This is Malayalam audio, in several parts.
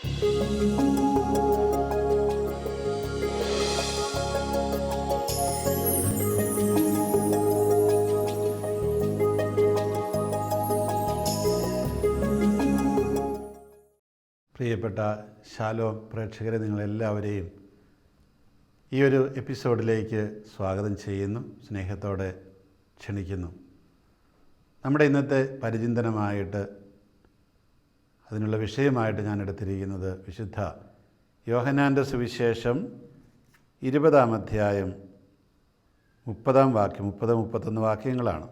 പ്രിയപ്പെട്ട ശാലോ പ്രേക്ഷകരെ നിങ്ങളെല്ലാവരെയും ഈ ഒരു എപ്പിസോഡിലേക്ക് സ്വാഗതം ചെയ്യുന്നു സ്നേഹത്തോടെ ക്ഷണിക്കുന്നു. നമ്മുടെ ഇന്നത്തെ പരിചിന്തനമായിട്ട് അതിനുള്ള വിഷയമായിട്ട് ഞാൻ എടുത്തിരിക്കുന്നത് വിശുദ്ധ യോഹനാന്റെ സുവിശേഷം ഇരുപതാം അധ്യായം മുപ്പതാം വാക്യം മുപ്പത് മുപ്പത്തൊന്ന് വാക്യങ്ങളാണ്.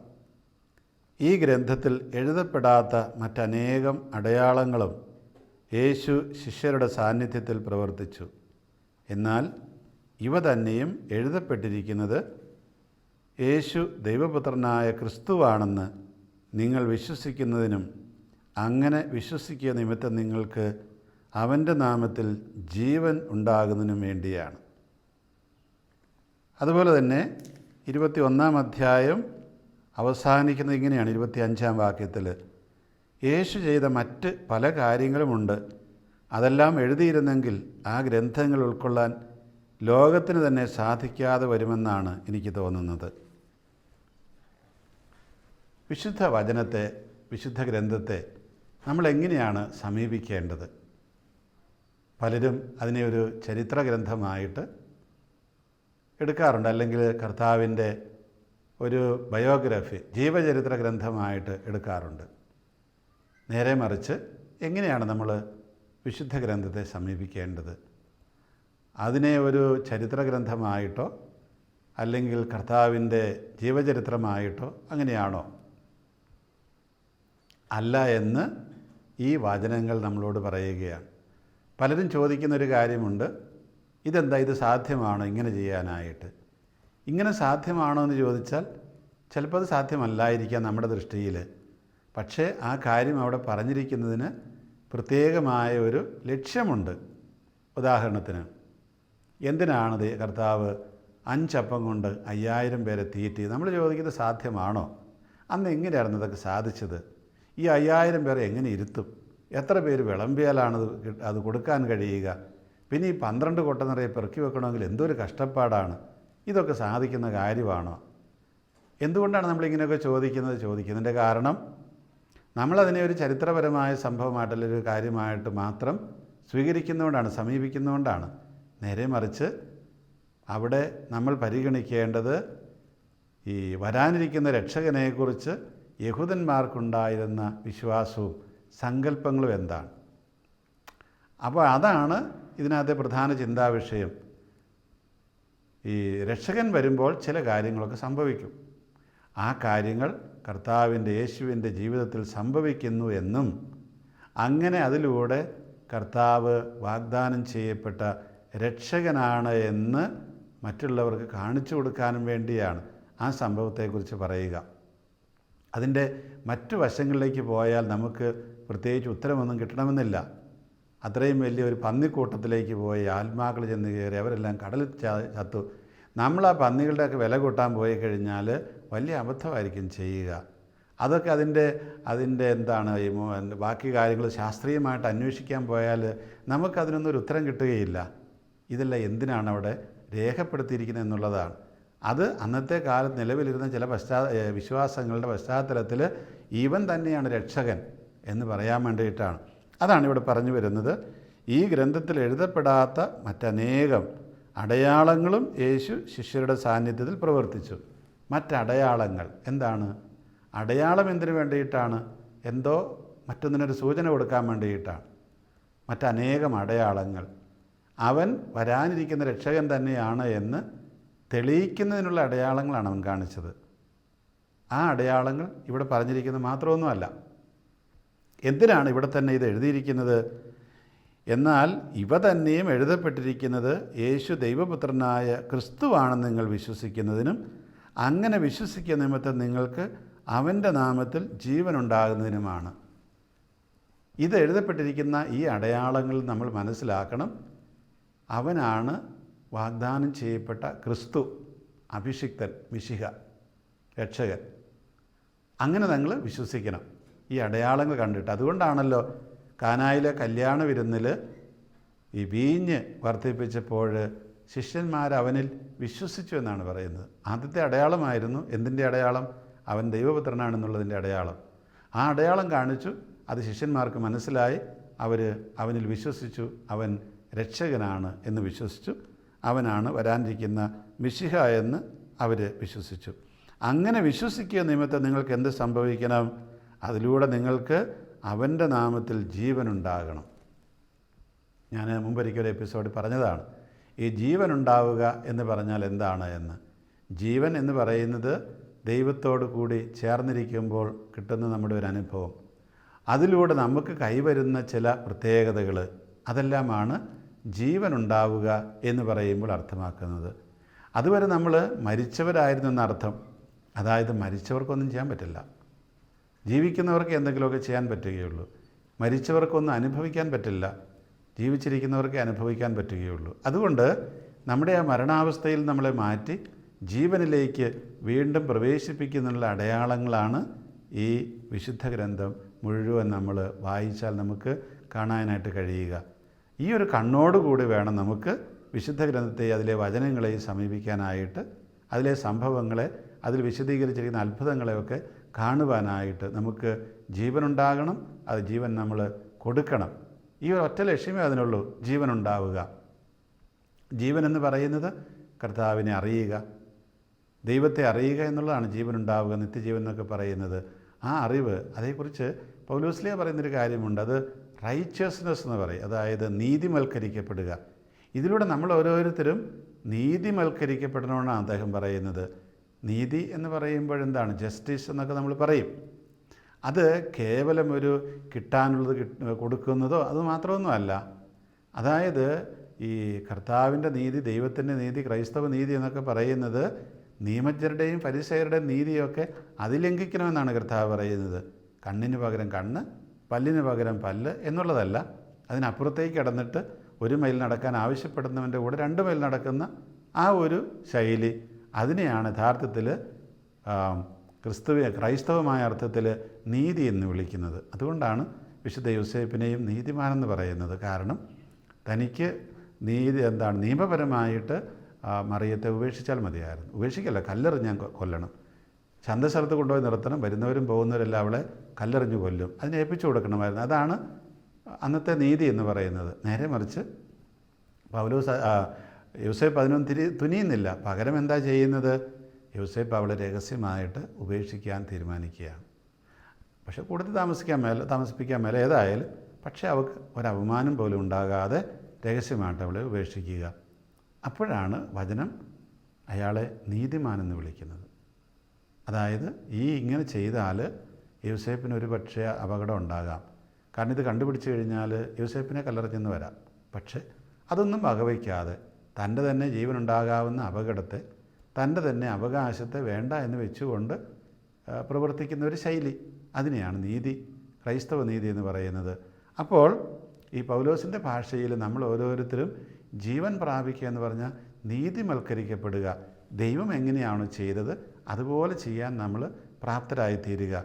ഈ ഗ്രന്ഥത്തിൽ എഴുതപ്പെടാത്ത മറ്റനേകം അടയാളങ്ങളും യേശു ശിഷ്യരുടെ സാന്നിധ്യത്തിൽ പ്രവർത്തിച്ചു. എന്നാൽ ഇവ തന്നെയും എഴുതപ്പെട്ടിരിക്കുന്നത് യേശു ദൈവപുത്രനായ ക്രിസ്തുവാണെന്ന് നിങ്ങൾ വിശ്വസിക്കുന്നതിനും അങ്ങനെ വിശ്വസിക്കുക നിമിത്തം നിങ്ങൾക്ക് അവന്റെ നാമത്തിൽ ജീവൻ ഉണ്ടാകുന്നതിനും വേണ്ടിയാണ്. അതുപോലെ തന്നെ ഇരുപത്തി ഒന്നാം അധ്യായം അവസാനിക്കുന്നത് ഇങ്ങനെയാണ് ഇരുപത്തി അഞ്ചാം വാക്യത്തിൽ. യേശു ചെയ്ത മറ്റ് പല കാര്യങ്ങളുമുണ്ട്. അതെല്ലാം എഴുതിയിരുന്നെങ്കിൽ ആ ഗ്രന്ഥങ്ങൾ ഉൾക്കൊള്ളാൻ ലോകത്തിന് തന്നെ സാധിക്കാതെ വരുമെന്നാണ് എനിക്ക് തോന്നുന്നത്. വിശുദ്ധ വചനത്തെ വിശുദ്ധ ഗ്രന്ഥത്തെ നമ്മൾ എങ്ങനെയാണ് സമീപിക്കേണ്ടത്? പലരും അതിനെ ഒരു ചരിത്ര ഗ്രന്ഥമായിട്ട് എടുക്കാറുണ്ട്. അല്ലെങ്കിൽ കർത്താവിന്റെ ഒരു ബയോഗ്രഫി ജീവചരിത്ര ഗ്രന്ഥമായിട്ട് എടുക്കാറുണ്ട്. നേരെ മറിച്ച് എങ്ങനെയാണ് നമ്മൾ വിശുദ്ധ ഗ്രന്ഥത്തെ സമീപിക്കേണ്ടത്? അതിനെ ഒരു ചരിത്ര ഗ്രന്ഥമായിട്ടോ അല്ലെങ്കിൽ കർത്താവിന്റെ ജീവചരിത്രമായിട്ടോ അങ്ങനെയാണോ? അല്ല എന്ന് ഈ വചനങ്ങൾ നമ്മളോട് പറയുകയാണ്. പലരും ചോദിക്കുന്ന ഒരു കാര്യമുണ്ട്. ഇതെന്താ? ഇത് സാധ്യമാണോ? ഇങ്ങനെ ചെയ്യാനായിട്ട്. ഇങ്ങനെ സാധ്യമാണോ എന്ന് ചോദിച്ചാൽ ചിലപ്പോൾ അത് സാധ്യമല്ലായിരിക്കാം നമ്മുടെ ദൃഷ്ടിയിൽ. പക്ഷേ ആ കാര്യം അവിടെ പറഞ്ഞിരിക്കുന്നതിന് പ്രത്യേകമായ ഒരു ലക്ഷ്യമുണ്ട്. ഉദാഹരണത്തിന് എന്തിനാണ് കർത്താവ് അഞ്ചപ്പം കൊണ്ട് അയ്യായിരം പേരെ തീറ്റി? നമ്മൾ ചോദിക്കുന്നത് സാധ്യമാണോ? അന്ന് എങ്ങനെയായിരുന്നു അതൊക്കെ സാധിച്ചത്? ഈ അയ്യായിരം പേരെ എങ്ങനെ ഇരുത്തും? എത്ര പേര് വിളമ്പിയാലാണത് അത് കൊടുക്കാൻ കഴിയുക? പിന്നെ ഈ പന്ത്രണ്ട് കൊട്ട നിറയെ പെറുക്കി വെക്കണമെങ്കിൽ എന്തൊരു കഷ്ടപ്പാടാണ്? ഇതൊക്കെ സാധിക്കുന്ന കാര്യമാണോ? എന്തുകൊണ്ടാണ് നമ്മളിങ്ങനെയൊക്കെ ചോദിക്കുന്നത്? ചോദിക്കുന്നതിന്റെ കാരണം നമ്മളതിനെ ഒരു ചരിത്രപരമായ സംഭവമായിട്ടുള്ള ഒരു കാര്യമായിട്ട് മാത്രം സ്വീകരിക്കുന്നതുകൊണ്ടാണ് സമീപിക്കുന്നതുകൊണ്ടാണ്. നേരെ മറിച്ച് അവിടെ നമ്മൾ പരിഗണിക്കേണ്ടത് ഈ വരാനിരിക്കുന്ന രക്ഷകനെക്കുറിച്ച് യഹൂദന്മാർക്കുണ്ടായിരുന്ന വിശ്വാസവും സങ്കല്പങ്ങളും എന്താണ്? അപ്പോൾ അതാണ് ഇതിനകത്തെ പ്രധാന ചിന്താ വിഷയം ഈ രക്ഷകൻ വരുമ്പോൾ ചില കാര്യങ്ങളൊക്കെ സംഭവിക്കും. ആ കാര്യങ്ങൾ കർത്താവിന്റെ യേശുവിന്റെ ജീവിതത്തിൽ സംഭവിക്കുന്നു എന്നും അങ്ങനെ അതിലൂടെ കർത്താവ് വാഗ്ദാനം ചെയ്യപ്പെട്ട രക്ഷകനാണ് എന്ന് മറ്റുള്ളവർക്ക് കാണിച്ചു കൊടുക്കാനും വേണ്ടിയാണ് ആ സംഭവത്തെക്കുറിച്ച് പറയുക. അതിന്റെ മറ്റു വശങ്ങളിലേക്ക് പോയാൽ നമുക്ക് പ്രത്യേകിച്ച് ഉത്തരമൊന്നും കിട്ടണമെന്നില്ല. അത്രയും വലിയ ഒരു പന്നിക്കൂട്ടത്തിലേക്ക് പോയി ആത്മാക്കൾ ചെന്ന് കയറി അവരെല്ലാം കടലിൽ ചത്തു. നമ്മൾ ആ പന്നികളുടെയൊക്കെ വില കൂട്ടാൻ പോയി കഴിഞ്ഞാൽ വലിയ അബദ്ധമായിരിക്കും ചെയ്യുക. അതൊക്കെ അതിന്റെ അതിന്റെ എന്താണ് ബാക്കി കാര്യങ്ങൾ ശാസ്ത്രീയമായിട്ട് അന്വേഷിക്കാൻ പോയാൽ നമുക്കതിനൊന്നും ഒരു ഉത്തരം കിട്ടുകയില്ല. ഇതെല്ലാം എന്തിനാണ് അവിടെ രേഖപ്പെടുത്തിയിരിക്കുന്നത് എന്നുള്ളതാണ്. അത് അന്നത്തെ കാലത്ത് നിലവിലിരുന്ന ചില പശ്ചാ വിശ്വാസങ്ങളുടെ പശ്ചാത്തലത്തിൽ ഈവൻ തന്നെയാണ് രക്ഷകൻ എന്ന് പറയാൻ വേണ്ടിയിട്ടാണ്. അതാണ് ഇവിടെ പറഞ്ഞു വരുന്നത്. ഈ ഗ്രന്ഥത്തിൽ എഴുതപ്പെടാത്ത മറ്റനേകം അടയാളങ്ങളും യേശു ശിഷ്യരുടെ സാന്നിധ്യത്തിൽ പ്രവർത്തിച്ചു. മറ്റടയാളങ്ങൾ എന്താണ്? അടയാളം എന്തിനു വേണ്ടിയിട്ടാണ്? എന്തോ മറ്റൊന്നിനൊരു സൂചന കൊടുക്കാൻ വേണ്ടിയിട്ടാണ്. മറ്റനേകം അടയാളങ്ങൾ. അവൻ വരാനിരിക്കുന്ന രക്ഷകൻ തന്നെയാണ് എന്ന് തെളിയിക്കുന്നതിനുള്ള അടയാളങ്ങളാണ് അവൻ കാണിച്ചത്. ആ അടയാളങ്ങൾ ഇവിടെ പറഞ്ഞിരിക്കുന്നത് മാത്രമൊന്നുമല്ല. എന്തിനാണ് ഇവിടെ തന്നെ ഇത് എഴുതിയിരിക്കുന്നത്? എന്നാൽ ഇവ തന്നെയും എഴുതപ്പെട്ടിരിക്കുന്നത് യേശു ദൈവപുത്രനായ ക്രിസ്തുവാണെന്ന് നിങ്ങൾ വിശ്വസിക്കുന്നതിനും അങ്ങനെ വിശ്വസിക്കുന്ന നിമിത്തം നിങ്ങൾക്ക് അവന്റെ നാമത്തിൽ ജീവനുണ്ടാകുന്നതിനുമാണ്. ഇത് എഴുതപ്പെട്ടിരിക്കുന്ന ഈ അടയാളങ്ങൾ നമ്മൾ മനസ്സിലാക്കണം. അവനാണ് വാഗ്ദാനം ചെയ്യപ്പെട്ട ക്രിസ്തു അഭിഷിക്തൻ മിശിഹ രക്ഷകൻ. അങ്ങനെ നിങ്ങൾ വിശ്വസിക്കണം. ഈ അടയാളങ്ങൾ കണ്ടിട്ട്. അതുകൊണ്ടാണല്ലോ കാനായിലെ കല്യാണ വിരുന്നിൽ ഈ വീഞ്ഞ് വർദ്ധിപ്പിച്ചപ്പോൾ ശിഷ്യന്മാർ അവനിൽ വിശ്വസിച്ചു എന്നാണ് പറയുന്നത്. ആദ്യത്തെ അടയാളമായിരുന്നു എന്തിന്റെ അടയാളം? അവൻ ദൈവപുത്രനാണെന്നുള്ളതിന്റെ അടയാളം. ആ അടയാളം കാണിച്ചു. അത് ശിഷ്യന്മാർക്ക് മനസ്സിലായി. അവർ അവനിൽ വിശ്വസിച്ചു. അവൻ രക്ഷകനാണ് എന്ന് വിശ്വസിച്ചു. അവനാണ് വരാനിരിക്കുന്ന മിശിഹ എന്ന് അവർ വിശ്വസിച്ചു. അങ്ങനെ വിശ്വസിക്കുക നിമിത്തം നിങ്ങൾക്ക് എന്ത് സംഭവിക്കണം? അതിലൂടെ നിങ്ങൾക്ക് അവന്റെ നാമത്തിൽ ജീവനുണ്ടാകണം. ഞാൻ മുമ്പൊരിക്കലും എപ്പിസോഡ് പറഞ്ഞതാണ്. ഈ ജീവൻ ഉണ്ടാവുക എന്ന് പറഞ്ഞാൽ എന്താണ് എന്ന്. ജീവൻ എന്ന് പറയുന്നത് ദൈവത്തോട് കൂടി ചേർന്നിരിക്കുമ്പോൾ കിട്ടുന്ന നമ്മുടെ ഒരു അനുഭവം. അതിലൂടെ നമുക്ക് കൈവരുന്ന ചില പ്രത്യേകതകൾ അതെല്ലാമാണ് ജീവൻ ഉണ്ടാവുക എന്ന് പറയുമ്പോൾ അർത്ഥമാക്കുന്നത്. അതുവരെ നമ്മൾ മരിച്ചവരായിരുന്നു എന്നർത്ഥം. അതായത് മരിച്ചവർക്കൊന്നും ചെയ്യാൻ പറ്റില്ല. ജീവിക്കുന്നവർക്ക് എന്തെങ്കിലുമൊക്കെ ചെയ്യാൻ പറ്റുകയുള്ളൂ. മരിച്ചവർക്കൊന്നും അനുഭവിക്കാൻ പറ്റില്ല. ജീവിച്ചിരിക്കുന്നവർക്ക് അനുഭവിക്കാൻ പറ്റുകയുള്ളൂ. അതുകൊണ്ട് നമ്മുടെ ആ മരണാവസ്ഥയിൽ നമ്മളെ മാറ്റി ജീവനിലേക്ക് വീണ്ടും പ്രവേശിപ്പിക്കുന്നുള്ള അടയാളങ്ങളാണ് ഈ വിശുദ്ധ ഗ്രന്ഥം മുഴുവൻ നമ്മൾ വായിച്ചാൽ നമുക്ക് കാണാനായിട്ട് കഴിയുക. ഈ ഒരു കണ്ണോടുകൂടി വേണം നമുക്ക് വിശുദ്ധ ഗ്രന്ഥത്തെ അതിലെ വചനങ്ങളെ സമീപിക്കാനായിട്ട് അതിലെ സംഭവങ്ങളെ അതിൽ വിശദീകരിച്ചിരിക്കുന്ന അത്ഭുതങ്ങളെയൊക്കെ കാണുവാനായിട്ട് നമുക്ക് ജീവനുണ്ടാകണം അത് ജീവൻ നമ്മൾ കൊടുക്കണം. ഈ ഒറ്റ ലക്ഷ്യമേ അതിനുള്ളൂ ജീവനുണ്ടാവുക. ജീവൻ എന്ന് പറയുന്നത് കർത്താവിനെ അറിയുക. ദൈവത്തെ അറിയുക എന്നുള്ളതാണ് ജീവനുണ്ടാവുക നിത്യജീവൻ എന്നൊക്കെ പറയുന്നത്. ആ അറിവ് അതേക്കുറിച്ച് പൗലോസ്ലിയ പറയുന്നൊരു കാര്യമുണ്ട്. അത് റൈച്ചസ്നെസ് എന്ന് പറയും. അതായത് നീതിമൽക്കരിക്കപ്പെടുക. ഇതിലൂടെ നമ്മൾ ഓരോരുത്തരും നീതിമൽക്കരിക്കപ്പെടണമെന്നാണ് അദ്ദേഹം പറയുന്നത്. നീതി എന്ന് പറയുമ്പോൾ എന്താണ്? ജസ്റ്റിസ് എന്നൊക്കെ നമ്മൾ പറയും. അത് കേവലം ഒരു കിട്ടാനുള്ളത് കിട്ട കൊടുക്കുന്നതോ അത് മാത്രമൊന്നുമല്ല. അതായത് ഈ കർത്താവിന്റെ നീതി ദൈവത്തിന്റെ നീതി ക്രൈസ്തവ നീതി എന്നൊക്കെ പറയുന്നത് നിയമജ്ഞരുടെയും പരിസയരുടെയും നീതിയൊക്കെ അതിലംഘിക്കണമെന്നാണ് കർത്താവ് പറയുന്നത്. കണ്ണിന് പകരം കണ്ണ് പല്ലിന് പകരം പല്ല് എന്നുള്ളതല്ല അതിനപ്പുറത്തേക്ക് കടന്നിട്ട് ഒരു മൈൽ നടക്കാൻ ആവശ്യപ്പെടുന്നവന്റെ കൂടെ രണ്ട് മൈൽ നടക്കുന്ന ആ ഒരു ശൈലി അതിനെയാണ് യഥാർത്ഥത്തിൽ ക്രിസ്തുവ ക്രൈസ്തവമായ അർത്ഥത്തിൽ നീതി എന്ന് വിളിക്കുന്നത്. അതുകൊണ്ടാണ് വിശുദ്ധ യൂസേപ്പിനെയും നീതിമാനെന്ന് പറയുന്നത്. കാരണം തനിക്ക് നീതി എന്താണ് നിയമപരമായിട്ട് മറിയത്തെ ഉപേക്ഷിച്ചാൽ മതിയായിരുന്നു. ഉപേക്ഷിക്കല്ല കല്ലെറിഞ്ഞാൽ കൊല്ലണം. ചന്തസ്ഥലത്ത് കൊണ്ടുപോയി നിർത്തണം. വരുന്നവരും പോകുന്നവരെല്ലാം അവളെ കല്ലെറിഞ്ഞ് കൊല്ലും. അതിനെ ഏൽപ്പിച്ചു കൊടുക്കണമായിരുന്നു. അതാണ് അന്നത്തെ നീതി എന്ന് പറയുന്നത്. നേരെ മറിച്ച് പൗലോസ് യൂസേപ്പ് അതിനൊന്നും തിരി തുനിയുന്നില്ല. പകരം എന്താ ചെയ്യുന്നത്? യൂസേപ്പ് അവളെ രഹസ്യമായിട്ട് ഉപേക്ഷിക്കാൻ തീരുമാനിക്കുകയാണ്. പക്ഷേ കൂടുതൽ താമസിക്കാൻ മേലെ താമസിപ്പിക്കാൻ മേലെ ഏതായാലും പക്ഷേ അവൾക്ക് ഒരപമാനം പോലും ഉണ്ടാകാതെ രഹസ്യമായിട്ട് അവളെ ഉപേക്ഷിക്കുക. അപ്പോഴാണ് വചനം അയാളെ നീതിമാനെന്ന് വിളിക്കുന്നത്. അതായത് ഈ ഇങ്ങനെ ചെയ്താൽ യൂസേപ്പിന് ഒരു പക്ഷേ അപകടം ഉണ്ടാകാം. കാരണം ഇത് കണ്ടുപിടിച്ച് കഴിഞ്ഞാൽ യൂസേപ്പിനെ കല്ലറിഞ്ഞെന്ന് വരാം. പക്ഷേ അതൊന്നും വകവയ്ക്കാതെ തന്റെ തന്നെ ജീവനുണ്ടാകാവുന്ന അപകടത്തെ തന്റെ തന്നെ അവകാശത്തെ വേണ്ട എന്ന് വെച്ചുകൊണ്ട് പ്രവർത്തിക്കുന്ന ഒരു ശൈലി അതിനെയാണ് നീതി ക്രൈസ്തവ നീതി എന്ന് പറയുന്നത്. അപ്പോൾ ഈ പൗലോസിന്റെ ഭാഷയിൽ നമ്മൾ ഓരോരുത്തരും ജീവൻ പ്രാപിക്കുക എന്ന് പറഞ്ഞാൽ നീതിമൽക്കരിക്കപ്പെടുക ദൈവം എങ്ങനെയാണ് ചെയ്തത് അതുപോലെ ചെയ്യാൻ നമ്മൾ പ്രാപ്തരായി തീരുക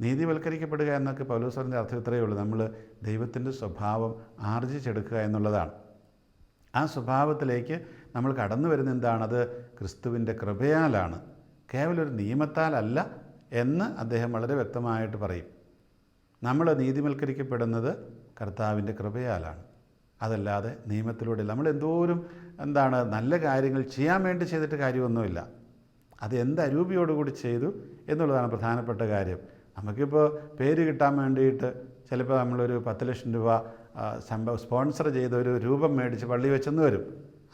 നീതിവൽക്കരിക്കപ്പെടുക എന്നൊക്കെ പൗലോസറിന്റെ അർത്ഥം ഇത്രയേ ഉള്ളൂ. നമ്മൾ ദൈവത്തിന്റെ സ്വഭാവം ആർജിച്ചെടുക്കുക എന്നുള്ളതാണ്. ആ സ്വഭാവത്തിലേക്ക് നമ്മൾ കടന്നു വരുന്ന എന്താണത് ക്രിസ്തുവിന്റെ കൃപയാലാണ്. കേവലൊരു നിയമത്താലല്ല എന്ന് അദ്ദേഹം വളരെ വ്യക്തമായിട്ട് പറയും. നമ്മൾ നീതിവൽക്കരിക്കപ്പെടുന്നത് കർത്താവിന്റെ കൃപയാലാണ്. അതല്ലാതെ നിയമത്തിലൂടെ നമ്മൾ എന്തോരും എന്താണ് നല്ല കാര്യങ്ങൾ ചെയ്യാൻ വേണ്ടി ചെയ്തിട്ട് കാര്യമൊന്നുമില്ല. അത് എന്ത് അരൂപിയോടുകൂടി ചെയ്തു എന്നുള്ളതാണ് പ്രധാനപ്പെട്ട കാര്യം. നമുക്കിപ്പോൾ പേര് കിട്ടാൻ വേണ്ടിയിട്ട് ചിലപ്പോൾ നമ്മളൊരു പത്ത് ലക്ഷം രൂപ സംഭവം സ്പോൺസർ ചെയ്ത ഒരു രൂപം മേടിച്ച് പള്ളി വെച്ചെന്ന് വരും.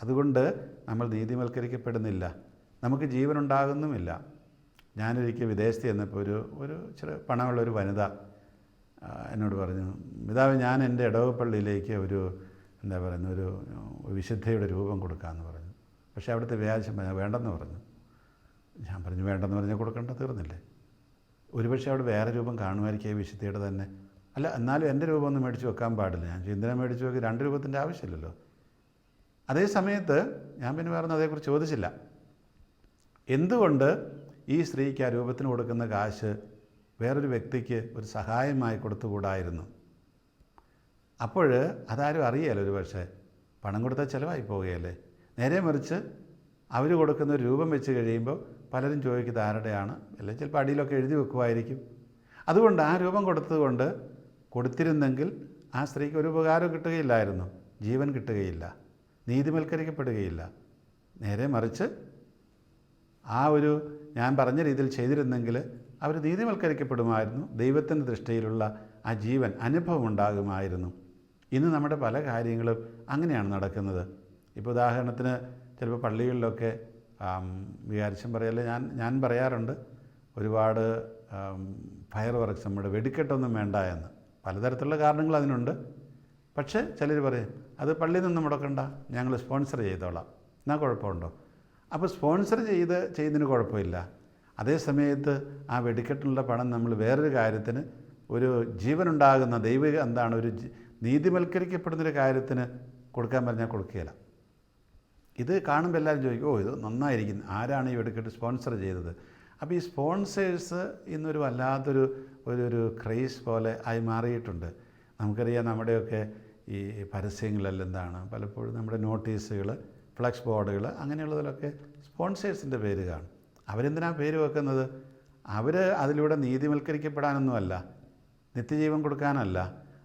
അതുകൊണ്ട് നമ്മൾ നീതിവൽക്കരിക്കപ്പെടുന്നില്ല നമുക്ക് ജീവനുണ്ടാകുന്നുമില്ല. ഞാനൊരിക്കൽ വിദേശത്ത് ചെന്നപ്പോൾ ഒരു ഒരു ചെറിയ പണമുള്ള ഒരു വനിത എന്നോട് പറഞ്ഞു പിതാവ് ഞാൻ എന്റെ ഇടവപ്പള്ളിയിലേക്ക് ഒരു എന്താ പറയുന്ന ഒരു വിശുദ്ധയുടെ രൂപം കൊടുക്കാമെന്ന് പറഞ്ഞു. പക്ഷേ അവിടുത്തെ വ്യാജം വേണ്ടെന്ന് പറഞ്ഞു. ഞാൻ പറഞ്ഞു വേണ്ടെന്ന് പറഞ്ഞാൽ കൊടുക്കേണ്ട തീർന്നില്ലേ? ഒരുപക്ഷെ അവിടെ വേറെ രൂപം കാണുമായിരിക്കും ഈ വിശുദ്ധിയുടെ തന്നെ. അല്ല എന്നാലും എന്റെ രൂപം ഒന്നും മേടിച്ച് വെക്കാൻ പാടില്ല. ഞാൻ ചിന്തന മേടിച്ച് വെക്കുക രണ്ട് രൂപത്തിന്റെ ആവശ്യമില്ലല്ലോ. അതേ സമയത്ത് ഞാൻ പിന്നെ വേറെ അതേക്കുറിച്ച് ചോദിച്ചില്ല. എന്തുകൊണ്ട് ഈ സ്ത്രീക്ക് ആ രൂപത്തിന് കൊടുക്കുന്ന കാശ് വേറൊരു വ്യക്തിക്ക് ഒരു സഹായമായി കൊടുത്തുകൂടായിരുന്നു? അപ്പോൾ അതാരും അറിയാലോ ഒരു പക്ഷേ പണം കൊടുത്താൽ ചിലവായി പോവുകയല്ലേ? നേരെ മറിച്ച് അവർ കൊടുക്കുന്ന രൂപം വെച്ച് കഴിയുമ്പോൾ പലരും ചോദിക്കുന്നത് ആരുടെയാണ്? അല്ലെങ്കിൽ ചിലപ്പോൾ അടിയിലൊക്കെ എഴുതി വെക്കുമായിരിക്കും. അതുകൊണ്ട് ആ രൂപം കൊടുത്തതുകൊണ്ട് കൊടുത്തിരുന്നെങ്കിൽ ആ സ്ത്രീക്ക് ഒരു ഉപകാരം കിട്ടുകയില്ലായിരുന്നു. ജീവൻ കിട്ടുകയില്ല. നീതിവൽക്കരിക്കപ്പെടുകയില്ല നേരെ മറിച്ച് ആ ഒരു ഞാൻ പറഞ്ഞ രീതിയിൽ ചെയ്തിരുന്നെങ്കിൽ അവർ നീതിവൽക്കരിക്കപ്പെടുമായിരുന്നു ദൈവത്തിന്റെ ദൃഷ്ടിയിലുള്ള ആ ജീവൻ അനുഭവം ഉണ്ടാകുമായിരുന്നു. ഇന്ന് നമ്മുടെ പല കാര്യങ്ങളും അങ്ങനെയാണ് നടക്കുന്നത്. ഇപ്പോൾ ഉദാഹരണത്തിന് ചിലപ്പോൾ പള്ളികളിലൊക്കെ വിചാരിച്ചും പറയല്ലേ ഞാൻ ഞാൻ പറയാറുണ്ട് ഒരുപാട് ഫയർ വർക്ക്സ് നമ്മുടെ വെടിക്കെട്ടൊന്നും വേണ്ട എന്ന്. പലതരത്തിലുള്ള കാരണങ്ങൾ അതിനുണ്ട്. പക്ഷേ ചിലർ പറയും അത് പള്ളിയിൽ നിന്ന് മുടക്കണ്ട ഞങ്ങൾ സ്പോൺസർ ചെയ്തോളാം. എന്നാൽ കുഴപ്പമുണ്ടോ? അപ്പോൾ സ്പോൺസർ ചെയ്ത് ചെയ്യുന്നതിന് കുഴപ്പമില്ല. അതേ സമയത്ത് ആ വെടിക്കെട്ടിനുള്ള പണം നമ്മൾ വേറൊരു കാര്യത്തിന് ഒരു ജീവനുണ്ടാകുന്ന ദൈവിക എന്താണ് ഒരു നീതിവൽക്കരിക്കപ്പെടുന്നൊരു കാര്യത്തിന് കൊടുക്കാൻ പറഞ്ഞാൽ കൊടുക്കുകയില്ല. ഇത് കാണുമ്പോൾ എല്ലാവരും ചോദിക്കും ഓ ഇത് നന്നായിരിക്കുന്നു. ആരാണ് ഈ വെടിക്കെട്ട് സ്പോൺസർ ചെയ്തത്? അപ്പോൾ ഈ സ്പോൺസേഴ്സ് ഇന്നൊരു വല്ലാത്തൊരു ഒരു ഒരു ക്രൈസ് പോലെ ആയി മാറിയിട്ടുണ്ട്. നമുക്കറിയാം നമ്മുടെയൊക്കെ ഈ പരസ്യങ്ങളെല്ലാം എന്താണ് പലപ്പോഴും നമ്മുടെ നോട്ടീസുകൾ ഫ്ലക്സ് ബോർഡുകൾ അങ്ങനെയുള്ളതിലൊക്കെ സ്പോൺസേഴ്സിന്റെ പേര് കാണും. അവരെന്തിനാ പേര് വെക്കുന്നത്? അവർ അതിലൂടെ നീതിവൽക്കരിക്കപ്പെടാനൊന്നുമല്ല നിത്യജീവൻ കൊടുക്കാനല്ല.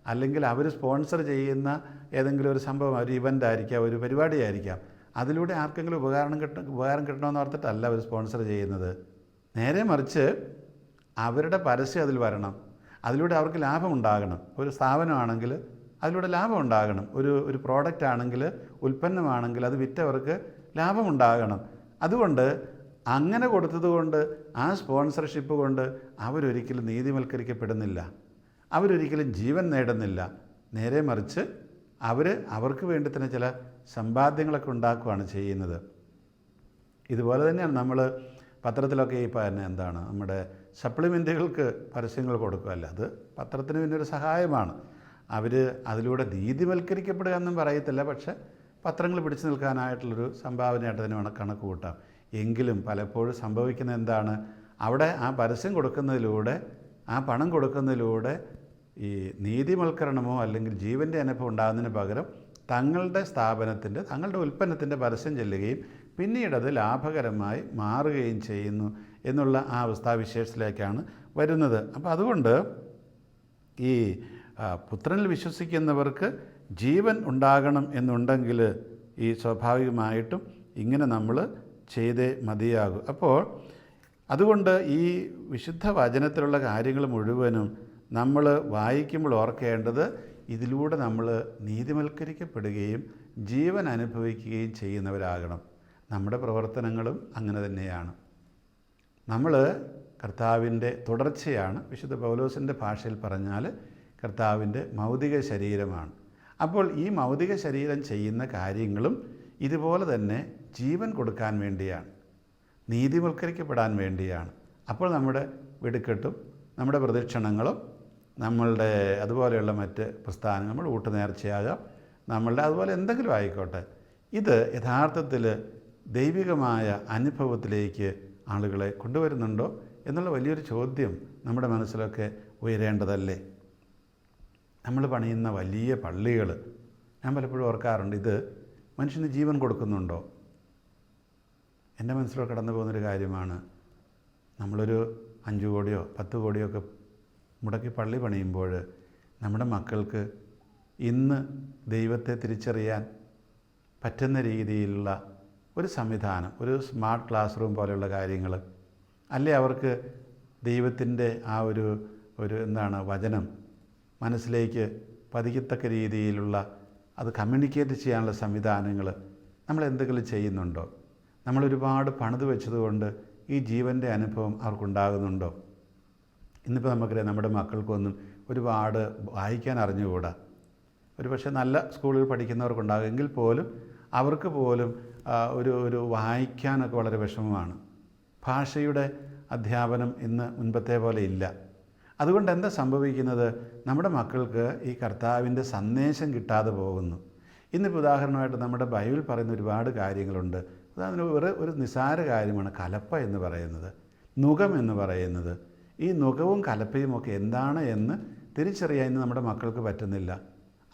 അല്ലെങ്കിൽ അവർ സ്പോൺസർ ചെയ്യുന്ന ഏതെങ്കിലും ഒരു സംഭവം ഒരു ഇവന്റ് ആയിരിക്കാം ഒരു പരിപാടിയായിരിക്കാം. അതിലൂടെ ആർക്കെങ്കിലും ഉപകാരം കിട്ട ഉപകാരം കിട്ടണമെന്ന് ഓർത്തിട്ടല്ല അവർ സ്പോൺസർ ചെയ്യുന്നത്. നേരെ മറിച്ച് അവരുടെ പരസ്യം അതിൽ വരണം. അതിലൂടെ അവർക്ക് ലാഭം ഉണ്ടാകണം. ഒരു സ്ഥാപനമാണെങ്കിൽ അതിലൂടെ ലാഭം ഉണ്ടാകണം. ഒരു ഒരു പ്രോഡക്റ്റ് ആണെങ്കിൽ ഉൽപ്പന്നമാണെങ്കിൽ അത് വിറ്റവർക്ക് ലാഭമുണ്ടാകണം അതുകൊണ്ട് അങ്ങനെ കൊടുത്തതുകൊണ്ട് ആ സ്പോൺസർഷിപ്പ് കൊണ്ട് അവരൊരിക്കലും നീതിവൽക്കരിക്കപ്പെടുന്നില്ല. അവരൊരിക്കലും ജീവൻ നേടുന്നില്ല. നേരെ മറിച്ച് അവർ അവർക്ക് വേണ്ടി തന്നെ ചില സമ്പാദ്യങ്ങളൊക്കെ ഉണ്ടാക്കുകയാണ് ചെയ്യുന്നത്. ഇതുപോലെ തന്നെയാണ് നമ്മൾ പത്രത്തിലൊക്കെ ഈ പിന്നെ എന്താണ് നമ്മുടെ സപ്ലിമെന്റുകൾക്ക് പരസ്യങ്ങൾ കൊടുക്കുകയല്ല അത് പത്രത്തിന് പിന്നെ ഒരു സഹായമാണ്. അവർ അതിലൂടെ നീതിവൽക്കരിക്കപ്പെടുക എന്നും പറയത്തില്ല പക്ഷേ പത്രങ്ങൾ പിടിച്ചു നിൽക്കാനായിട്ടുള്ളൊരു സംഭാവനയായിട്ട് തന്നെ വേണം കണക്ക് കൂട്ടാം. എങ്കിലും പലപ്പോഴും സംഭവിക്കുന്ന എന്താണ് അവിടെ ആ പരസ്യം കൊടുക്കുന്നതിലൂടെ ആ പണം കൊടുക്കുന്നതിലൂടെ ഈ നീതിമൽക്കരണമോ അല്ലെങ്കിൽ ജീവന്റെ അനുഭവം ഉണ്ടാകുന്നതിന് പകരം തങ്ങളുടെ സ്ഥാപനത്തിന്റെ തങ്ങളുടെ ഉൽപ്പന്നത്തിന്റെ പരസ്യം ചെല്ലുകയും പിന്നീടത് ലാഭകരമായി മാറുകയും ചെയ്യുന്നു എന്നുള്ള ആ അവസ്ഥാവിശേഷത്തിലേക്കാണ് വരുന്നത്. അപ്പോൾ അതുകൊണ്ട് ഈ പുത്രനിൽ വിശ്വസിക്കുന്നവർക്ക് ജീവൻ ഉണ്ടാകണം എന്നുണ്ടെങ്കിൽ ഈ സ്വാഭാവികമായിട്ടും ഇങ്ങനെ നമ്മൾ ചെയ്തേ മതിയാകൂ. അപ്പോൾ അതുകൊണ്ട് ഈ വിശുദ്ധ വചനത്തിലുള്ള കാര്യങ്ങൾ മുഴുവനും നമ്മൾ വായിക്കുമ്പോൾ ഓർക്കേണ്ടത് ഇതിലൂടെ നമ്മൾ നീതിവൽക്കരിക്കപ്പെടുകയും ജീവൻ അനുഭവിക്കുകയും ചെയ്യുന്നവരാകണം. നമ്മുടെ പ്രവർത്തനങ്ങളും അങ്ങനെ തന്നെയാണ്. നമ്മൾ കർത്താവിന്റെ തുടർച്ചയാണ്. വിശുദ്ധ പൗലോസിന്റെ ഭാഷയിൽ പറഞ്ഞാൽ കർത്താവിന്റെ മൗതിക ശരീരമാണ്. അപ്പോൾ ഈ മൗതിക ശരീരം ചെയ്യുന്ന കാര്യങ്ങളും ഇതുപോലെ തന്നെ ജീവൻ കൊടുക്കാൻ വേണ്ടിയാണ്. നീതിവൽക്കരിക്കപ്പെടാൻ വേണ്ടിയാണ്. അപ്പോൾ നമ്മുടെ വെടുക്കെട്ടും നമ്മുടെ പ്രദക്ഷിണങ്ങളും നമ്മളുടെ അതുപോലെയുള്ള മറ്റ് പ്രസ്ഥാനങ്ങൾ നമ്മൾ ഊട്ടുനേർച്ചയാകാം. നമ്മളുടെ അതുപോലെ എന്തെങ്കിലും ആയിക്കോട്ടെ. ഇത് യഥാർത്ഥത്തിൽ ദൈവികമായ അനുഭവത്തിലേക്ക് ആളുകളെ കൊണ്ടുവരുന്നുണ്ടോ എന്നുള്ള വലിയൊരു ചോദ്യം നമ്മുടെ മനസ്സിലൊക്കെ ഉയരേണ്ടതല്ലേ? നമ്മൾ പണിയുന്ന വലിയ പള്ളികൾ ഞാൻ പലപ്പോഴും ഓർക്കാറുണ്ട് ഇത് മനുഷ്യന് ജീവൻ കൊടുക്കുന്നുണ്ടോ? എന്റെ മനസ്സിലൂടെ കടന്നു പോകുന്നൊരു കാര്യമാണ് നമ്മളൊരു അഞ്ച് കോടിയോ പത്ത് കോടിയോ ഒക്കെ മുടക്കി പള്ളി പണിയുമ്പോൾ നമ്മുടെ മക്കൾക്ക് ഇന്ന് ദൈവത്തെ തിരിച്ചറിയാൻ പറ്റുന്ന രീതിയിലുള്ള ഒരു സംവിധാനം ഒരു സ്മാർട്ട് ക്ലാസ് റൂം പോലെയുള്ള കാര്യങ്ങൾ അല്ലേ അവർക്ക് ദൈവത്തിന്റെ ആ ഒരു ഒരു എന്താണ് വചനം മനസ്സിലേക്ക് പതിക്കത്തക്ക രീതിയിലുള്ള അത് കമ്മ്യൂണിക്കേറ്റ് ചെയ്യാനുള്ള സംവിധാനങ്ങൾ നമ്മൾ എന്തെങ്കിലും ചെയ്യുന്നുണ്ടോ? നമ്മളൊരുപാട് പണിത് വെച്ചതുകൊണ്ട് ഈ ജീവന്റെ അനുഭവം അവർക്കുണ്ടാകുന്നുണ്ടോ? ഇന്നിപ്പോൾ നമുക്കറിയാം നമ്മുടെ മക്കൾക്കൊന്നും ഒരുപാട് വായിക്കാൻ അറിഞ്ഞുകൂടാ. ഒരു പക്ഷേ നല്ല സ്കൂളിൽ പഠിക്കുന്നവർക്കുണ്ടാകും. എങ്കിൽ പോലും അവർക്ക് പോലും ഒരു ഒരു വായിക്കാനൊക്കെ വളരെ വിഷമമാണ്. ഭാഷയുടെ അധ്യാപനം ഇന്ന് മുൻപത്തെ പോലെ ഇല്ല. അതുകൊണ്ട് എന്താ സംഭവിക്കുന്നത്? നമ്മുടെ മക്കൾക്ക് ഈ കർത്താവിന്റെ സന്ദേശം കിട്ടാതെ പോകുന്നു. ഇന്നിപ്പോൾ ഉദാഹരണമായിട്ട് നമ്മുടെ ബൈബിൾ പറയുന്ന ഒരുപാട് കാര്യങ്ങളുണ്ട്. ഉദാഹരണം ഒരു ഒരു നിസാര കാര്യമാണ് കലപ്പ എന്ന് പറയുന്നത്. നുഖം എന്ന് പറയുന്നത്. ഈ നുകവും കലപ്പയും ഒക്കെ എന്താണ് എന്ന് തിരിച്ചറിയാൻ നമ്മുടെ മക്കൾക്ക് പറ്റുന്നില്ല.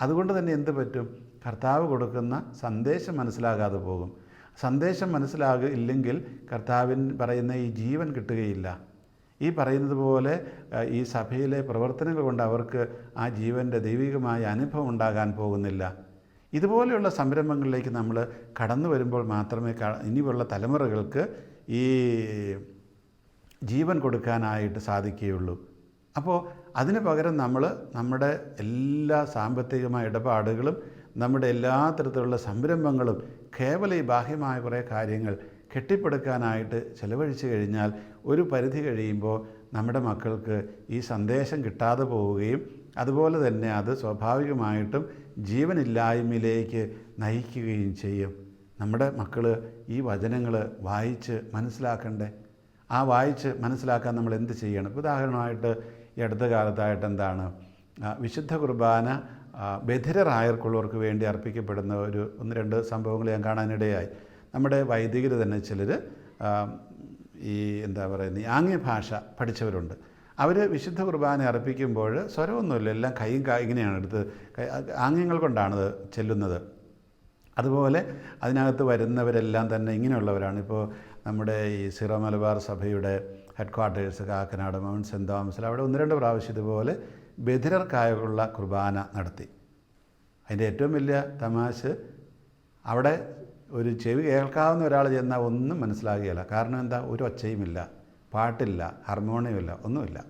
അതുകൊണ്ട് തന്നെ എന്ത് പറ്റും? കർത്താവ് കൊടുക്കുന്ന സന്ദേശം മനസ്സിലാകാതെ പോകും. സന്ദേശം മനസ്സിലാകില്ലെങ്കിൽ കർത്താവിൻ പറയുന്ന ഈ ജീവൻ കിട്ടുകയില്ല. ഈ പറയുന്നത് പോലെ ഈ സഭയിലെ പ്രവർത്തനങ്ങൾ കൊണ്ട് അവർക്ക് ആ ജീവന്റെ ദൈവികമായ അനുഭവം ഉണ്ടാകാൻ പോകുന്നില്ല. ഇതുപോലെയുള്ള സംരംഭങ്ങളിലേക്ക് നമ്മൾ കടന്നു വരുമ്പോൾ മാത്രമേ ഇനിയുള്ള തലമുറകൾക്ക് ഈ ജീവൻ കൊടുക്കാനായിട്ട് സാധിക്കുകയുള്ളൂ. അപ്പോൾ അതിന് പകരം നമ്മൾ നമ്മുടെ എല്ലാ സാമ്പത്തികമായ ഇടപാടുകളും നമ്മുടെ എല്ലാ തരത്തിലുള്ള സംരംഭങ്ങളും കേവലം ഈ ബാഹ്യമായ കുറേ കാര്യങ്ങൾ കെട്ടിപ്പടുക്കാനായിട്ട് ചെലവഴിച്ചു കഴിഞ്ഞാൽ ഒരു പരിധി കഴിയുമ്പോൾ നമ്മുടെ മക്കൾക്ക് ഈ സന്ദേശം കിട്ടാതെ പോവുകയും അതുപോലെ തന്നെ അത് സ്വാഭാവികമായിട്ടും ജീവനില്ലായ്മയിലേക്ക് നയിക്കുകയും ചെയ്യും. നമ്മുടെ മക്കൾ ഈ വചനങ്ങൾ വായിച്ച് മനസ്സിലാക്കണ്ടേ? ആ വായിച്ച് മനസ്സിലാക്കാൻ നമ്മൾ എന്ത് ചെയ്യണം? ഉദാഹരണമായിട്ട് ഈ അടുത്ത കാലത്തായിട്ട് എന്താണ്? വിശുദ്ധ കുർബാന ബധിരരായർക്കുള്ളവർക്ക് വേണ്ടി അർപ്പിക്കപ്പെടുന്ന ഒരു ഒന്ന് രണ്ട് സംഭവങ്ങൾ ഞാൻ കാണാനിടയായി. നമ്മുടെ വൈദികർ തന്നെ ചിലർ ഈ എന്താ പറയുന്നത് ആംഗ്യ ഭാഷ പഠിച്ചവരുണ്ട്. അവർ വിശുദ്ധ കുർബാന അർപ്പിക്കുമ്പോൾ സ്വരമൊന്നുമില്ല. എല്ലാം കൈയും കാ ഇങ്ങനെയാണ് എടുത്ത് ആംഗ്യങ്ങൾ കൊണ്ടാണ് ചെല്ലുന്നത്. അതുപോലെ അതിനകത്ത് വരുന്നവരെല്ലാം തന്നെ ഇങ്ങനെയുള്ളവരാണ്. ഇപ്പോൾ നമ്മുടെ ഈ സിറോ മലബാർ സഭയുടെ headquarters Kakkanad Mount Saint തോമസിൽ അവിടെ ഒന്ന് രണ്ട് പ്രാവശ്യം ഇതുപോലെ ബധിരർക്കായുള്ള കുർബാന നടത്തി. അതിന്റെ ഏറ്റവും വലിയ തമാശ അവിടെ ഒരു ചെവി കേൾക്കാവുന്ന ഒരാൾ ചെന്നാൽ ഒന്നും മനസ്സിലാകുകയില്ല. കാരണം എന്താ? ഒരു ഒച്ചയുമില്ല പാട്ടില്ല ഹാർമോണിയമില്ല ഒന്നുമില്ല.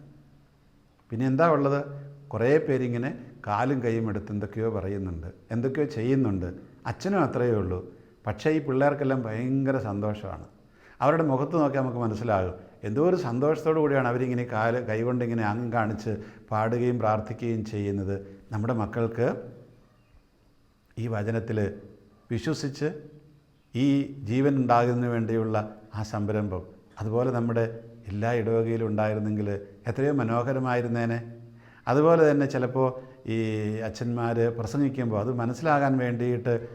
പിന്നെ എന്താ ഉള്ളത്? കുറേ പേരിങ്ങനെ കാലും കൈയും എടുത്ത് എന്തൊക്കെയോ പറയുന്നുണ്ട് എന്തൊക്കെയോ ചെയ്യുന്നുണ്ട്. അച്ഛനും അത്രയേ ഉള്ളൂ. പക്ഷേ ഈ പിള്ളേർക്കെല്ലാം ഭയങ്കര സന്തോഷമാണ്. അവരുടെ മുഖത്ത് നോക്കി നമുക്ക് മനസ്സിലാകും. എന്തോ ഒരു സന്തോഷത്തോടു കൂടിയാണ് അവരിങ്ങനെ കാൽ കൈകൊണ്ട് ഇങ്ങനെ കാണിച്ച് പാടുകയും പ്രാർത്ഥിക്കുകയും ചെയ്യുന്നത്. നമ്മുടെ മക്കൾക്ക് ഈ വചനത്തിൽ വിശ്വസിച്ച് ഈ ജീവൻ ഉണ്ടാകുന്നതിന് വേണ്ടിയുള്ള ആ സംരംഭം. അതുപോലെ നമ്മുടെ എല്ലാ ഇടവകയിലും ഉണ്ടായിരുന്നെങ്കിൽ എത്രയോ മനോഹരമായിരുന്നേനെ. അതുപോലെ തന്നെ ചിലപ്പോൾ ഈ അച്ഛന്മാർ പ്രസംഗിക്കുമ്പോൾ അത് മനസ്സിലാകാൻ വേണ്ടിയിട്ട്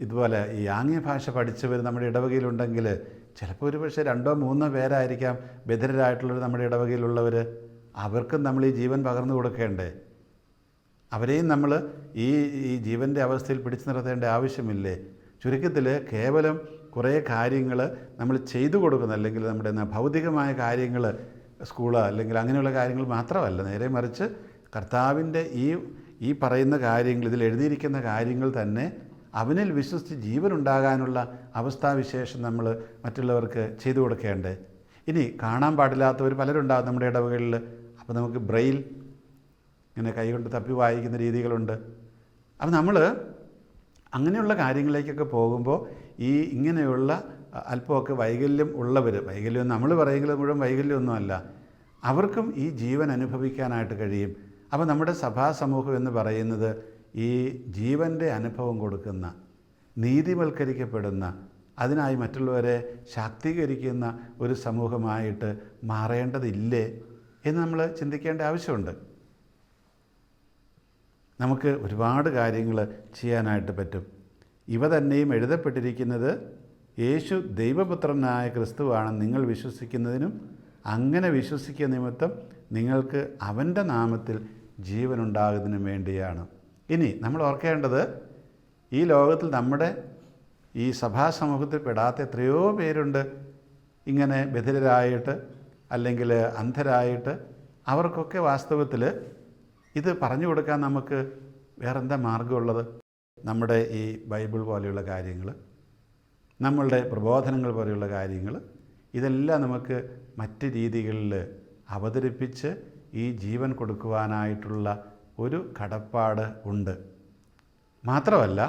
ഇതുപോലെ ഈ ആംഗ്യ ഭാഷ പഠിച്ചവർ നമ്മുടെ ഇടവകയിലുണ്ടെങ്കിൽ ചിലപ്പോൾ ഒരു പക്ഷേ രണ്ടോ മൂന്നോ പേരായിരിക്കാം ബധിരരായിട്ടുള്ളവർ നമ്മുടെ ഇടവകയിലുള്ളവർ അവർക്കും നമ്മൾ ഈ ജീവൻ പകർന്നു കൊടുക്കേണ്ടേ. അവരെയും നമ്മൾ ഈ ഈ ജീവന്റെ അവസ്ഥയിൽ പിടിച്ചു നിർത്തേണ്ട ആവശ്യമില്ലേ? ചുരുക്കത്തിൽ കേവലം കുറേ കാര്യങ്ങൾ നമ്മൾ ചെയ്തു കൊടുക്കുന്ന അല്ലെങ്കിൽ നമ്മുടെ ഭൗതികമായ കാര്യങ്ങൾ സ്കൂൾ അല്ലെങ്കിൽ അങ്ങനെയുള്ള കാര്യങ്ങൾ മാത്രമല്ല. നേരെ മറിച്ച് കർത്താവിന്റെ ഈ ഈ പറയുന്ന കാര്യങ്ങൾ ഇതിൽ എഴുതിയിരിക്കുന്ന കാര്യങ്ങൾ തന്നെ അവനിൽ വിശ്വസിച്ച് ജീവൻ ഉണ്ടാകാനുള്ള അവസ്ഥാവിശേഷം നമ്മൾ മറ്റുള്ളവർക്ക് ചെയ്തു കൊടുക്കേണ്ടത് ഇനി കാണാൻ പാടില്ലാത്തവർ പലരുണ്ടാകും നമ്മുടെ ഇടവകളിൽ അപ്പോൾ നമുക്ക് ബ്രെയിൽ ഇങ്ങനെ കൈകൊണ്ട് തപ്പി വായിക്കുന്ന രീതികളുണ്ട്. അപ്പോൾ നമ്മൾ അങ്ങനെയുള്ള കാര്യങ്ങളിലേക്കൊക്കെ പോകുമ്പോൾ ഈ ഇങ്ങനെയുള്ള അല്പമൊക്കെ വൈകല്യം ഉള്ളവർ വൈകല്യം നമ്മൾ പറയുന്നത് മുഴുവൻ വൈകല്യമൊന്നുമല്ല അവർക്കും ഈ ജീവൻ അനുഭവിക്കാനായിട്ട് കഴിയും. അപ്പോൾ നമ്മുടെ സഭാസമൂഹം എന്ന് പറയുന്നത് ഈ ജീവന്റെ അനുഭവം കൊടുക്കുന്ന നീതിവൽക്കരിക്കപ്പെടുന്ന അതിനായി മറ്റുള്ളവരെ ശാക്തീകരിക്കുന്ന ഒരു സമൂഹമായിട്ട് മാറേണ്ടതില്ലേ എന്ന് നമ്മൾ ചിന്തിക്കേണ്ട ആവശ്യമുണ്ട്. നമുക്ക് ഒരുപാട് കാര്യങ്ങൾ ചെയ്യാനായിട്ട് പറ്റും. ഇവ തന്നെയും എഴുതപ്പെട്ടിരിക്കുന്നത് യേശു ദൈവപുത്രനായ ക്രിസ്തുവാണ് നിങ്ങൾ വിശ്വസിക്കുന്നതിനും അങ്ങനെ വിശ്വസിക്കുന്ന നിമിത്തം നിങ്ങൾക്ക് അവന്റെ നാമത്തിൽ ജീവനുണ്ടാകുന്നതിനും വേണ്ടിയാണ്. ഇനി നമ്മൾ ഓർക്കേണ്ടത് ഈ ലോകത്തിൽ നമ്മുടെ ഈ സഭാസമൂഹത്തിൽ പെടാത്ത എത്രയോ പേരുണ്ട്. ഇങ്ങനെ ബധിരരായിട്ട് അല്ലെങ്കിൽ അന്ധരായിട്ട് അവർക്കൊക്കെ വാസ്തവത്തിൽ ഇത് പറഞ്ഞു കൊടുക്കാൻ നമുക്ക് വേറെന്താ മാർഗമുള്ളത് നമ്മുടെ ഈ ബൈബിൾ പോലെയുള്ള കാര്യങ്ങൾ നമ്മളുടെ പ്രബോധനങ്ങൾ പോലെയുള്ള കാര്യങ്ങൾ ഇതെല്ലാം നമുക്ക് മറ്റ് രീതികളിൽ അവതരിപ്പിച്ച് ഈ ജീവൻ കൊടുക്കുവാനായിട്ടുള്ള ഒരു കടപ്പാട് ഉണ്ട്. മാത്രമല്ല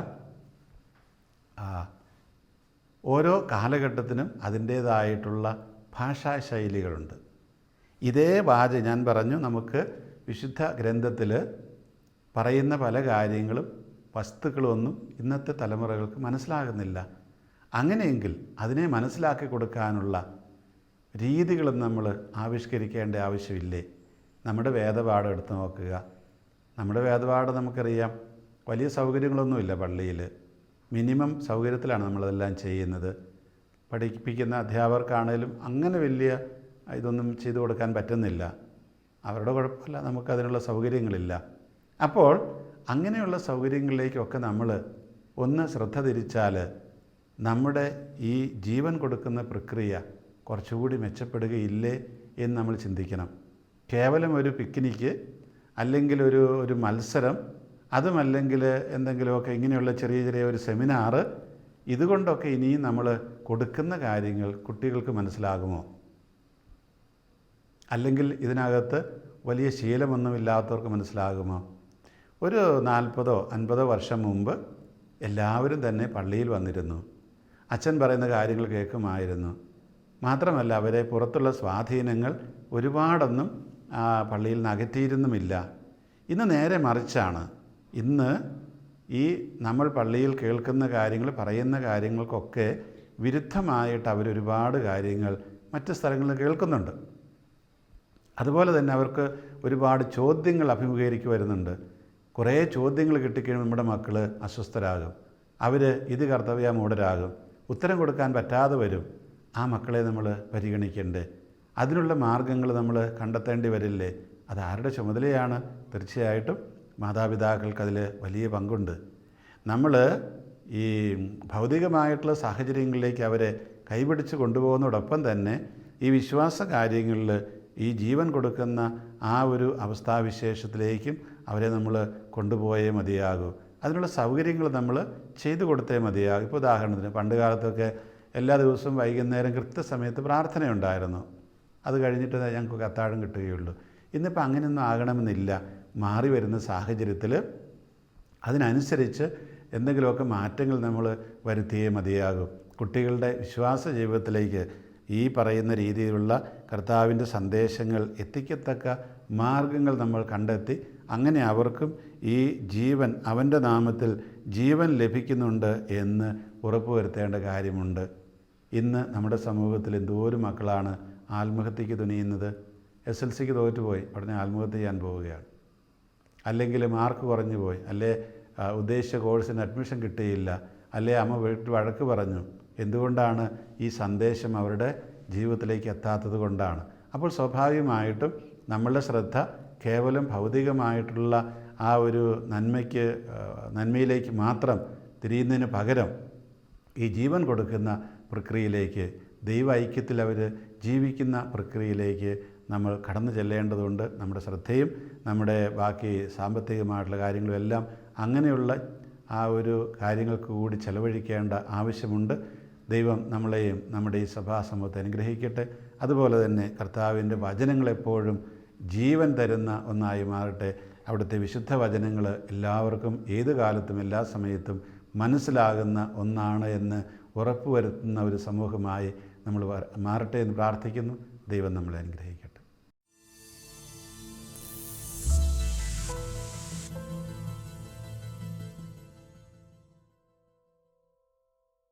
ഓരോ കാലഘട്ടത്തിനും അതിന്റേതായിട്ടുള്ള ഭാഷാശൈലികളുണ്ട്. ഇതേ വാച ഞാൻ പറഞ്ഞു നമുക്ക് വിശുദ്ധ ഗ്രന്ഥത്തിൽ പറയുന്ന പല കാര്യങ്ങളും വസ്തുക്കളൊന്നും ഇന്നത്തെ തലമുറകൾക്ക് മനസ്സിലാകുന്നില്ല. അങ്ങനെയെങ്കിൽ അതിനെ മനസ്സിലാക്കി കൊടുക്കാനുള്ള രീതികളും നമ്മൾ ആവിഷ്കരിക്കേണ്ട ആവശ്യമില്ലേ? നമ്മുടെ വേദപാഠം എടുത്ത് നോക്കുക. നമ്മുടെ വേദപാഠം നമുക്കറിയാം. വലിയ സൗകര്യങ്ങളൊന്നുമില്ല പള്ളിയിൽ. മിനിമം സൗകര്യത്തിലാണ് നമ്മളതെല്ലാം ചെയ്യുന്നത്. പഠിപ്പിക്കുന്ന അധ്യാപകർക്കാണേലും അങ്ങനെ വലിയ ഇതൊന്നും ചെയ്തു കൊടുക്കാൻ പറ്റുന്നില്ല. അവരുടെ കുഴപ്പമില്ല നമുക്കതിനുള്ള സൗകര്യങ്ങളില്ല. അപ്പോൾ അങ്ങനെയുള്ള സൗകര്യങ്ങളിലേക്കൊക്കെ നമ്മൾ ഒന്ന് ശ്രദ്ധ തിരിച്ചാൽ നമ്മുടെ ഈ ജീവൻ കൊടുക്കുന്ന പ്രക്രിയ കുറച്ചുകൂടി മെച്ചപ്പെടുകയില്ലേ എന്ന് നമ്മൾ ചിന്തിക്കണം. കേവലം ഒരു പിക്നിക്ക് അല്ലെങ്കിൽ ഒരു ഒരു മത്സരം അതുമല്ലെങ്കിൽ എന്തെങ്കിലുമൊക്കെ ഇങ്ങനെയുള്ള ചെറിയ ചെറിയ ഒരു സെമിനാറ് ഇതുകൊണ്ടൊക്കെ ഇനിയും നമ്മൾ കൊടുക്കുന്ന കാര്യങ്ങൾ കുട്ടികൾക്ക് മനസ്സിലാകുമോ? അല്ലെങ്കിൽ ഇതിനകത്ത് വലിയ ശീലമൊന്നുമില്ലാത്തവർക്ക് മനസ്സിലാകുമോ? ഒരു നാൽപ്പതോ അൻപതോ വർഷം മുമ്പ് എല്ലാവരും തന്നെ പള്ളിയിൽ വന്നിരുന്നു. അച്ഛൻ പറയുന്ന കാര്യങ്ങൾ കേൾക്കുമായിരുന്നു. മാത്രമല്ല അവരെ പുറത്തുള്ള സ്വാധീനങ്ങൾ ഒരുപാടൊന്നും പള്ളിയിൽ നിന്ന് അകറ്റിയിരുന്നുമില്ല ഇന്ന് നേരെ മറിച്ചാണ്. ഇന്ന് ഈ നമ്മൾ പള്ളിയിൽ കേൾക്കുന്ന കാര്യങ്ങൾ പറയുന്ന കാര്യങ്ങൾക്കൊക്കെ വിരുദ്ധമായിട്ട് അവരൊരുപാട് കാര്യങ്ങൾ മറ്റ് സ്ഥലങ്ങളിൽ കേൾക്കുന്നുണ്ട്. അതുപോലെ തന്നെ അവർക്ക് ഒരുപാട് ചോദ്യങ്ങൾ അഭിമുഖീകരിക്ക് വരുന്നുണ്ട്. കുറേ ചോദ്യങ്ങൾ കിട്ടിക്കഴിയുമ്പോൾ നമ്മുടെ മക്കൾ അസ്വസ്ഥരാകും. അവർ ഇത് കർത്തവ്യ മൂടരാകും ഉത്തരം കൊടുക്കാൻ പറ്റാതെ വരും. ആ മക്കളെ നമ്മൾ പരിഗണിക്കണ്ടേ? അതിനുള്ള മാർഗങ്ങൾ നമ്മൾ കണ്ടെത്തേണ്ടി വരില്ലേ? അത് ആരുടെ ചുമതലയാണ്? തീർച്ചയായിട്ടും മാതാപിതാക്കൾക്ക് അതിൽ വലിയ പങ്കുണ്ട്. നമ്മൾ ഈ ഭൗതികമായിട്ടുള്ള സാഹചര്യങ്ങളിലേക്ക് അവരെ കൈപിടിച്ച് കൊണ്ടുപോകുന്നതോടൊപ്പം തന്നെ ഈ വിശ്വാസ കാര്യങ്ങളിൽ ഈ ജീവൻ കൊടുക്കുന്ന ആ ഒരു അവസ്ഥാവിശേഷത്തിലേക്കും അവരെ നമ്മൾ കൊണ്ടുപോയേ മതിയാകൂ. അതിനുള്ള സൗകര്യങ്ങൾ നമ്മൾ ചെയ്തു കൊടുത്തേ മതിയാകും. ഇപ്പോൾ ഉദാഹരണത്തിന് പണ്ട് കാലത്തൊക്കെ എല്ലാ ദിവസവും വൈകുന്നേരം കൃത്യസമയത്ത് പ്രാർത്ഥനയുണ്ടായിരുന്നു. അത് കഴിഞ്ഞിട്ട് ഞങ്ങൾക്ക് അത്താഴം കിട്ടുകയുള്ളൂ. ഇന്നിപ്പോൾ അങ്ങനെയൊന്നും ആകണമെന്നില്ല. മാറി വരുന്ന സാഹചര്യത്തിൽ അതിനനുസരിച്ച് എന്തെങ്കിലുമൊക്കെ മാറ്റങ്ങൾ നമ്മൾ വരുത്തിയേ മതിയാകും. കുട്ടികളുടെ വിശ്വാസ ജീവിതത്തിലേക്ക് ഈ പറയുന്ന രീതിയിലുള്ള കർത്താവിന്റെ സന്ദേശങ്ങൾ എത്തിക്കത്തക്ക മാർഗങ്ങൾ നമ്മൾ കണ്ടെത്തി അങ്ങനെ അവർക്കും ഈ ജീവൻ അവന്റെ നാമത്തിൽ ജീവൻ ലഭിക്കുന്നുണ്ട് എന്ന് ഉറപ്പുവരുത്തേണ്ട കാര്യമുണ്ട്. ഇന്ന് നമ്മുടെ സമൂഹത്തിൽ എന്തോരം മക്കളാണ് ആത്മഹത്യക്ക് തുനിയുന്നത് എസ് എൽ സിക്ക് തോറ്റുപോയി. ഉടനെ ആത്മഹത്യ ചെയ്യാൻ പോവുകയാണ്. അല്ലെങ്കിൽ മാർക്ക് കുറഞ്ഞു പോയി അല്ലേ ഉദ്ദേശിച്ച കോഴ്സിന് അഡ്മിഷൻ കിട്ടിയില്ല. അല്ലേ അമ്മ വീട്ടിൽ വഴക്ക് പറഞ്ഞു. എന്തുകൊണ്ടാണ് ഈ സന്ദേശം അവരുടെ ജീവിതത്തിലേക്ക് എത്താത്തത് കൊണ്ടാണ്? അപ്പോൾ സ്വാഭാവികമായിട്ടും നമ്മളുടെ ശ്രദ്ധ കേവലം ഭൗതികമായിട്ടുള്ള ആ ഒരു നന്മയ്ക്ക് നന്മയിലേക്ക് മാത്രം തിരിയുന്നതിന് പകരം ഈ ജീവൻ കൊടുക്കുന്ന പ്രക്രിയയിലേക്ക് ദൈവ ഐക്യത്തിൽ അവർ ജീവിക്കുന്ന പ്രക്രിയയിലേക്ക് നമ്മൾ കടന്നു ചെല്ലേണ്ടതുണ്ട്. നമ്മുടെ ശ്രദ്ധയും നമ്മുടെ ബാക്കി സാമ്പത്തികമായിട്ടുള്ള കാര്യങ്ങളും എല്ലാം അങ്ങനെയുള്ള ആ ഒരു കാര്യങ്ങൾക്ക് കൂടി ചെലവഴിക്കേണ്ട ആവശ്യമുണ്ട്. ദൈവം നമ്മളെയും നമ്മുടെ ഈ സഭാ സമൂഹത്തെ അനുഗ്രഹിക്കട്ടെ. അതുപോലെ തന്നെ കർത്താവിന്റെ വചനങ്ങളെപ്പോഴും ജീവൻ തരുന്ന ഒന്നായി മാറട്ടെ. അവിടുത്തെ വിശുദ്ധ വചനങ്ങൾ എല്ലാവർക്കും ഏത് കാലത്തും എല്ലാ സമയത്തും മനസ്സിലാകുന്ന ഒന്നാണ് എന്ന് ഉറപ്പുവരുത്തുന്ന ഒരു സമൂഹമായി നമ്മൾ മാറട്ടെ എന്ന് പ്രാർത്ഥിക്കുന്നു. ദൈവം നമ്മളെ അനുഗ്രഹിക്കട്ടെ.